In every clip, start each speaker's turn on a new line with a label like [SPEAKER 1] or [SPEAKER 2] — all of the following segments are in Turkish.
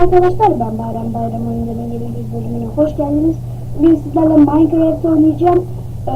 [SPEAKER 1] Arkadaşlar ben Bayram Bayram oyunlarının yeni bir bölümüne hoş geldiniz. Bugün sizlerle Minecraft oynayacağım. Ee,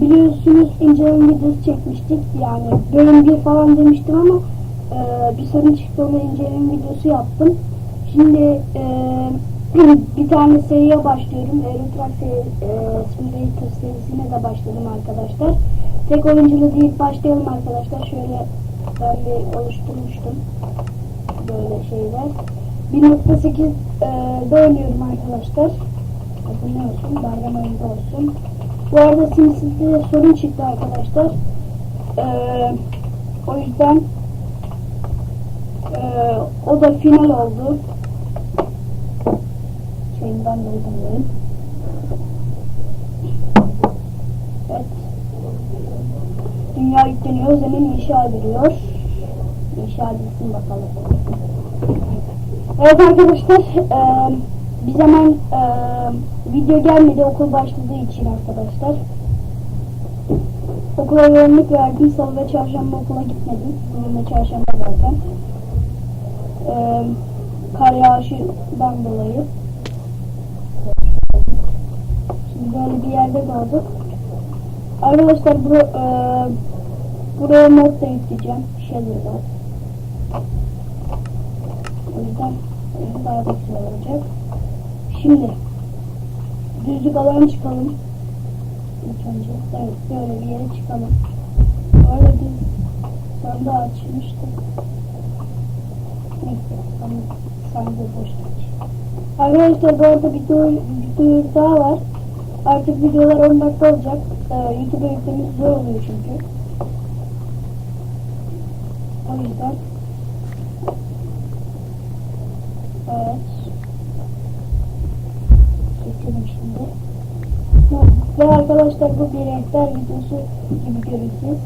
[SPEAKER 1] biliyorsunuz inceleme videosu çekmiştik. Yani bölüm 1 falan demiştim ama e, bir sorun çıktı ona inceleme videosu yaptım. Şimdi e, bir tane seriye başlıyorum. Euro Truck seri, e, Simulator serisine de başladım arkadaşlar. Tek oyunculu değil başlayalım arkadaşlar. Şöyle ben bir oluşturmuştum böyle şeyler. 1.8 e, oynuyorum arkadaşlar. Bakın ne olsun, bayram ayında olsun. Bu arada SimCity'de sorun çıktı arkadaşlar. E, o yüzden e, o da final oldu. Şeyinden dolayı. Evet. Dünya yükleniyor, zemin inşa ediliyor. İnşa edilsin bakalım. Evet arkadaşlar, e, bir zaman e, video gelmedi okul başladığı için arkadaşlar. Okula yoğunluk verdim, salı ve çarşamba okula gitmedim. Bugün de çarşamba zaten. E, kar yağışından dolayı. Şimdi böyle bir yerde kaldık. Arkadaşlar bu, e, buraya mod da yükleyeceğim. Shadow'da. O yüzden daha da güzel olacak. Şimdi düzlük alana çıkalım. İlk önce evet böyle bir yere çıkalım. Arada biz sandığı açmıştık. Neyse sandığı, sandığı boş. Arkadaşlar bu arada bir bir duyur daha var. Artık videolar 10 dakika olacak. Ee, YouTube'a yüklemesi zor oluyor çünkü. O yüzden Evet. Şimdi. Ve arkadaşlar bu bir rehber videosu gibi görürsünüz.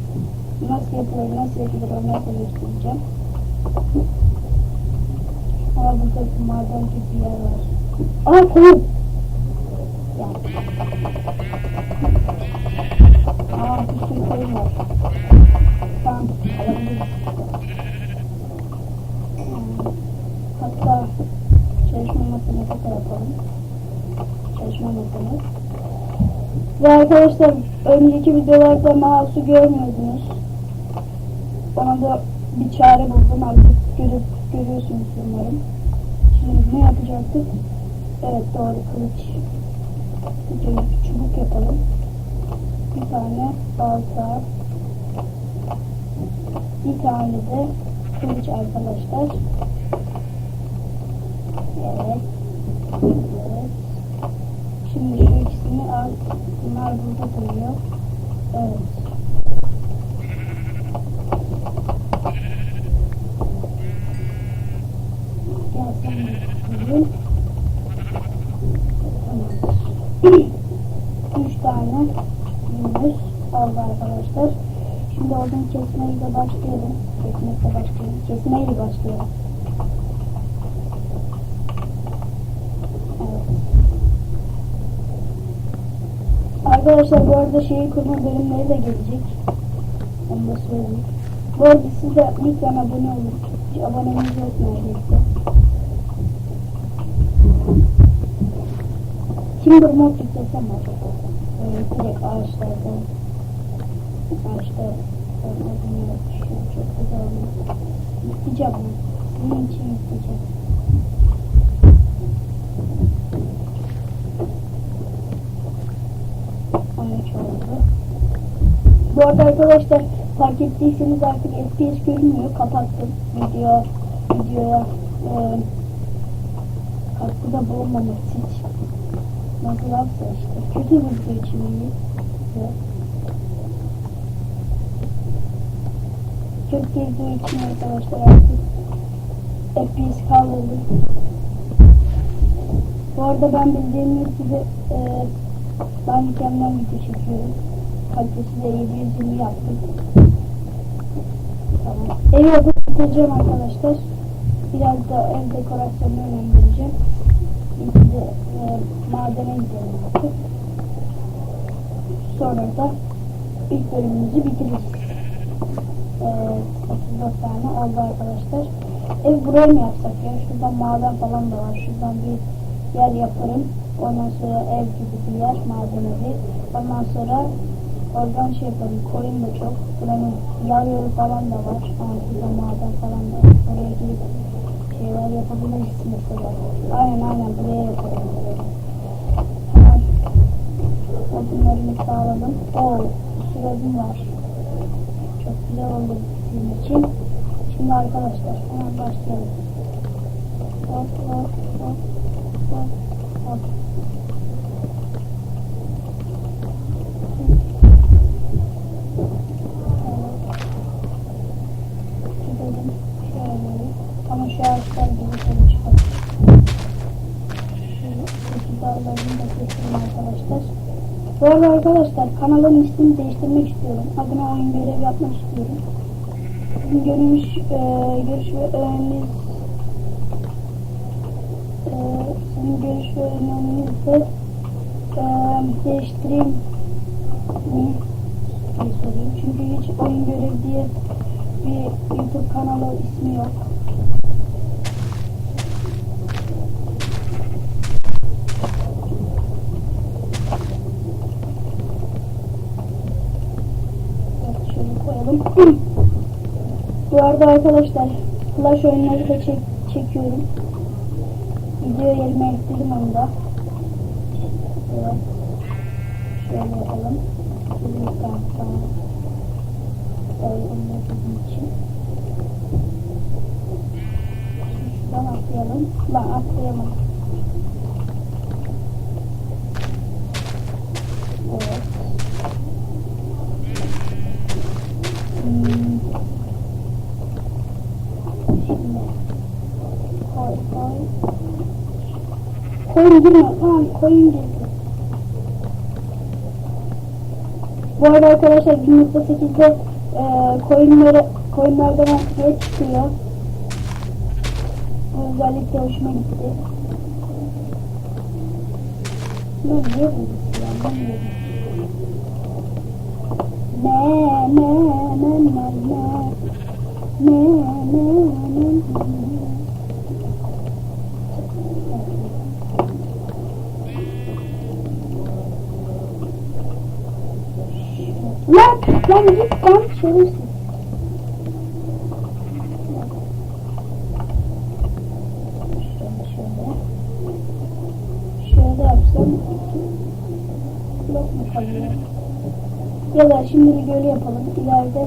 [SPEAKER 1] Nasıl yapılır, nasıl yapılır onları da göstereceğim. Aa burada maden gibi bir yer var. Aa koyun. Ya. Arkadaşlar önceki videolarda mouse'u görmüyordunuz. Ona da bir çare buldum artık görüp görüyorsunuz umarım. Şimdi ne yapacaktık? Evet doğru kılıç. Tane çubuk yapalım. Bir tane balta. Bir tane de kılıç arkadaşlar. Evet. Evet. Şimdi. Bunlar burada duruyor. Evet. Gel sen de tutayım. Tamam. Üç tane yunus oldu arkadaşlar. Şimdi oradan kesmeyle başlayalım. Kesmekle başlayalım. Kesmeyle başlayalım. Arkadaşlar bu arada şeyi kurma bölümleri de gelecek. Onu da söyleyeyim. Bu arada siz de lütfen abone olun. Hiç abonemiz yok neredeyse. Timber mod yüklesem acaba? Ee, direkt ağaçlardan. Ağaçlar. Adını yapışıyor. Çok güzel olmuş. Yükleyeceğim bunu. Sizin için yükleyeceğim. oldu. Bu arada arkadaşlar fark ettiyseniz artık FPS görünmüyor. Kapattım video videoya e, katkıda bulunmamak için. Nasıl yapsa işte. Kötü video için. Evet. Çok girdiği için arkadaşlar artık FPS kaldırdım. Bu arada ben bildiğiniz gibi e, ben mükemmel video çekiyorum. Kalitesi de 720 yaptım. Tamam. Evi yapıp bitireceğim arkadaşlar. Biraz da ev dekorasyonuna önem vereceğim. Şimdi e, madene gidelim artık. Sonra da ilk bölümümüzü bitiririz. E, 34 tane oldu arkadaşlar. Ev buraya mı yapsak ya? Şuradan maden falan da var. Şuradan bir yer yaparım. Ondan sonra ev gibi bir yer, maden evi. Ondan sonra oradan şey yaparım. Koyun da çok. Buranın yağ yolu falan da var. Şurada maden falan da var. Oraya girip şeyler yapabiliriz mesela. Aynen aynen buraya yapalım. Tamam. Odunlarımı sağladım. Oo, süredim var. Çok güzel oldu bizim için. Şimdi arkadaşlar hemen başlayalım. Hop hop hop hop hop. Evet. Gidelim şöyle. Ama şu ağaçlar gibi tabii çıkalım. Şöyle kötü dağlarını da keselim arkadaşlar. Bu arada arkadaşlar kanalın ismini değiştirmek istiyorum. Adına oyun görev yapmak istiyorum. Sizin görmüş, e, görüş ve öğreniniz e, sizin görüş ve öğreninizi e, değiştireyim mi diye sorayım. Çünkü hiç oyun görev diye bir YouTube kanalı ismi yok. Evet, şöyle koyalım. Bu arada arkadaşlar flash oyunları da çek çekiyorum. Video yerine ekledim onu da. Evet. Şöyle yapalım. Tane tamam. Evet, da bizim için. Şuradan atlayalım. Lan atlayamadım. Evet. Hmm. Şimdi koy koy. Girme. Tamam koyun girdi. Bu arada arkadaşlar 1.8'de e, koyunları koyunlardan akliye çıkıyor. Özellikle hoşuma gitti. Ne niye bu Ne ne ne ne ne ne ne ne ne yapsam blok mu kalıyor? Ya da şimdi böyle yapalım. İleride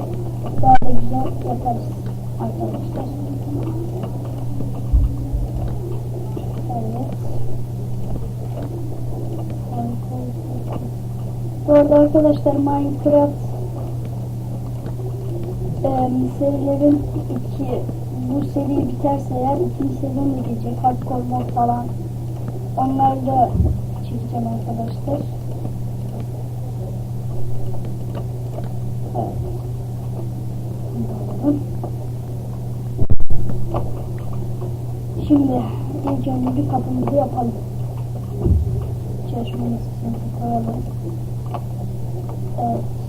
[SPEAKER 1] daha da güzel yaparız arkadaşlar. Evet. Bu arada arkadaşlar Minecraft serilerin iki bu seri biterse eğer ikinci sezon da gelecek. Hardcore mod falan. Onları da çekeceğim arkadaşlar. Şimdi ilk önce bir kapımızı yapalım. Masasını koyalım. Evet.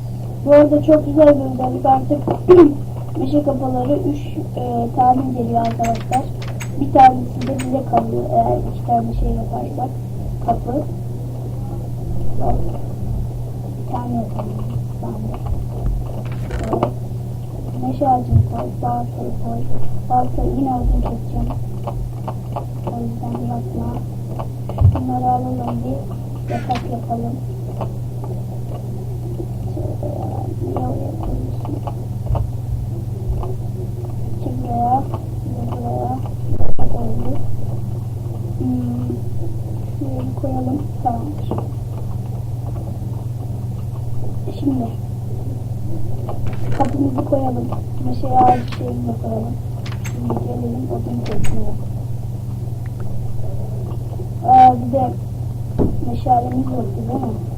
[SPEAKER 1] Bu arada çok güzel bir özellik artık meşe kafaları 3 e, tane geliyor arkadaşlar. Bir tanesi de bize kalıyor eğer iki tane şey yaparsak kapı. Bir tane yapalım. Evet. Meşe ağacını koy, baltayı koy. Baltayı yine odun keseceğim. O yüzden yapma. Bunları alalım bir yatak yapalım. Şöyle ya, niye oraya koyuyorsun? İki buraya, bir buraya yatak oldu. Hmm. Şuraya bir koyalım. Tamamdır. Şimdi kapımızı koyalım. Meşe ağacı şeyini de koyalım. Şimdi gelelim odun kesmeye. Aa, bir de meşalemiz yoktu değil mi?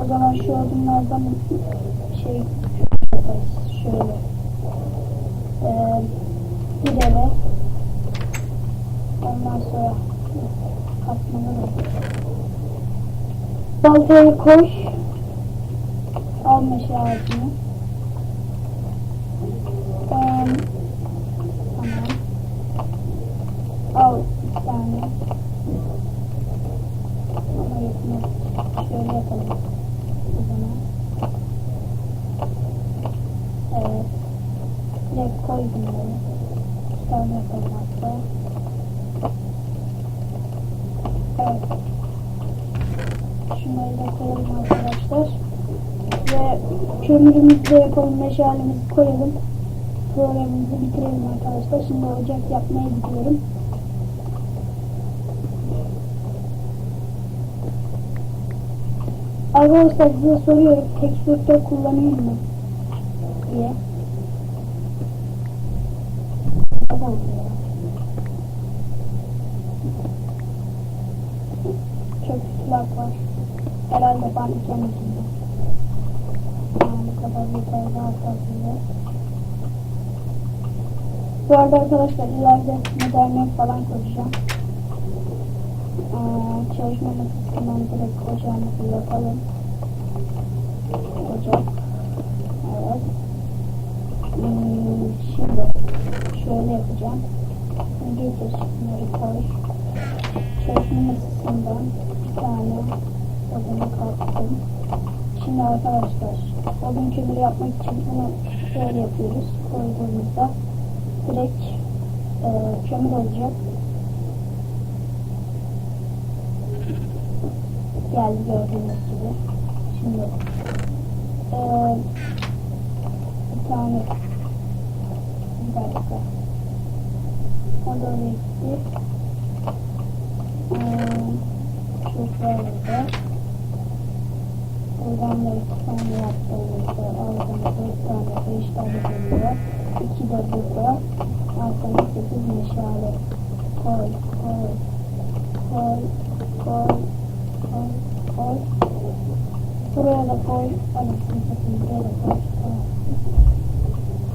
[SPEAKER 1] O zaman şu odunlardan şey yaparız. Şöyle. Ee, eve ondan sonra katmanı baltayı koy al meşe ağacını Evet. Şunları arkadaşlar. Ve kömürümüzü de yapalım, meşalemizi koyalım. Programımızı bitirelim arkadaşlar. Şimdi ocak yapmaya gidiyorum. Arkadaşlar size soruyorum tekstürte kullanayım mı? diye. Adam. Islak var. Herhalde ben ikemedim. Yani bu kadar yeter daha fazla. Bu arada arkadaşlar ileride modernlik falan koyacağım. Ee, çalışma masasından direkt ocağımızı yapalım. Ocak. Evet. Hmm, şimdi şöyle yapacağım. Getir şunları koy. Çalışma masasından tane odunu kalktım. Şimdi arkadaşlar odun kömürü yapmak için bunu şöyle yapıyoruz. Koyduğumuzda direkt e, kömür olacak. geldi gördüğünüz gibi. Şimdi eee bir tane bir dakika o da oraya gitti. Buradan da iki tane yaptığımızda aldığımızda dört tane beş tane geliyor. İki de burada. Altına sekiz meşale. Koy, koy, koy, koy, koy, koy. Buraya da koy. Anasını satayım buraya da.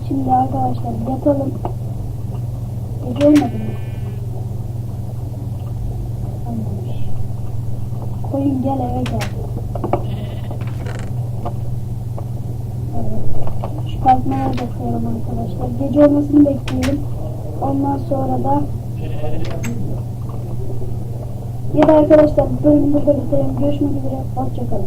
[SPEAKER 1] Şimdi arkadaşlar yatalım. Gece olmadı mı? Olmamış. Koyun gel eve gel. Evet. Da koyalım arkadaşlar. Gece olmasını bekliyorum. Ondan sonra da ya da arkadaşlar bölümü burada bitirelim. Görüşmek üzere. Hoşçakalın.